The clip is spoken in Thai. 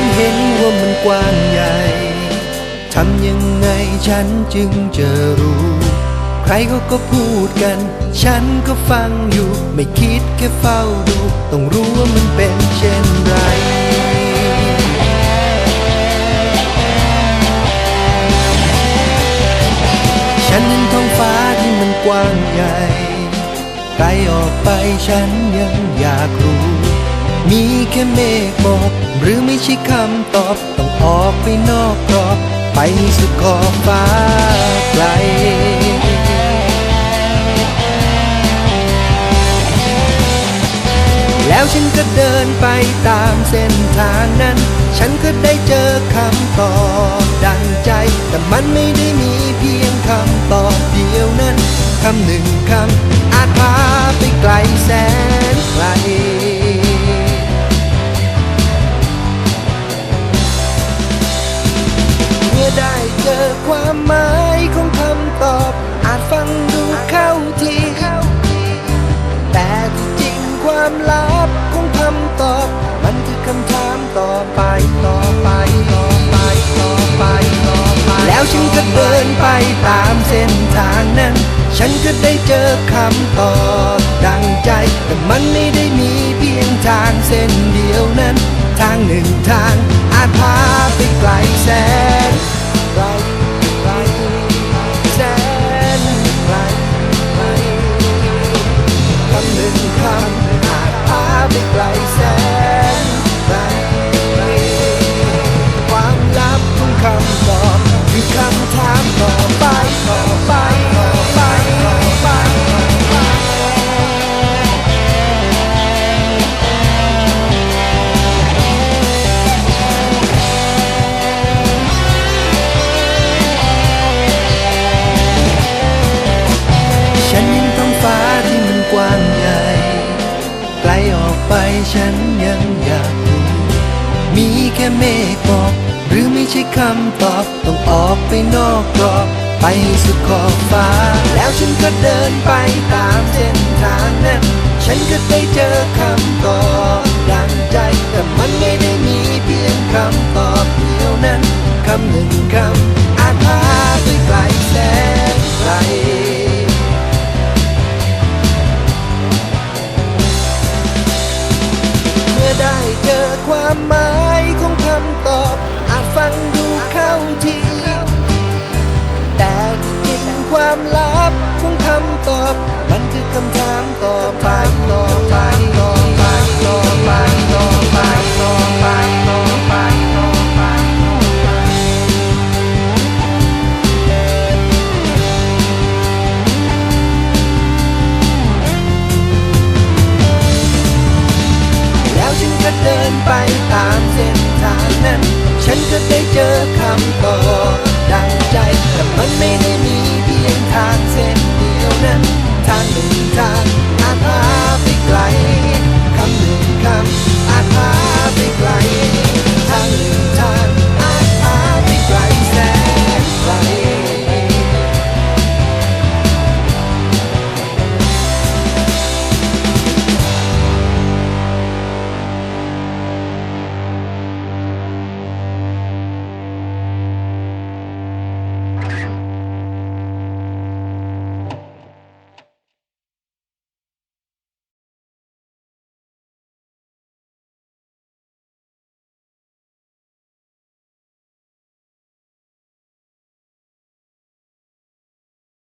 ฉันเห็นว่ามันกว้างใหญ่ ทำยังไงฉันจึงจะรู้ ใครเขาก็พูดกัน ฉันก็ฟังอยู่ ไม่คิดแค่เฝ้าดู ต้องรู้ว่ามันเป็นเช่นไรฉันเห็นท้องฟ้าที่มันกว้างใหญ่ ไกลออกไปฉันยังอยากรู้ มีแค่เมฆหมอกหรือไม่ใช่คำตอบ ต้องออกไปนอกกรอบ ไปสุดขอบฟ้าไกลแล้วฉันก็เดินไปตามเส้นทางนั้น ฉันก็ได้เจอคำตอบดังใจ แต่มันไม่ได้มีเพียงคำตอบเดียวนั้น คำหนึ่งคำอาจพาไปไกลแสนไกล ไปต่อไปต่อไปต่อไปต่อไป แล้วฉันก็เดินไปตามเส้นทางนั้น ฉันก็ได้เจอคำตอบดังใจ แต่มันไม่ได้มีเพียงทางเส้นเดียวนั้น ทางหนึ่งทาง ออกไปฉันยังอยากรู้มีแค่เมฆบอกหรือไม่ใช่คำตอบ ต้องออกไปนอกกรอบ ไปสุดขอบฟ้า แล้วฉันก็เดินไปตามเส้นทางนั้น ฉันก็ได้เจอคำตอบ ความหมายของคำตอบอาจฟังดูเข้าทีแต่ที่จริงความลับของคำตอบ มันคือคำถามต่อไปต่อไปต่อไปต่อไปต่อไปต่อไปต่อไปต่อไปแล้วฉันก็เดินไป ทางนั้น ฉันก็ได้เจอคำตอบดังใจ แต่มันไม่ได้มีเพียงทางเส้นเดียวนั้น ทางหนึ่งทาง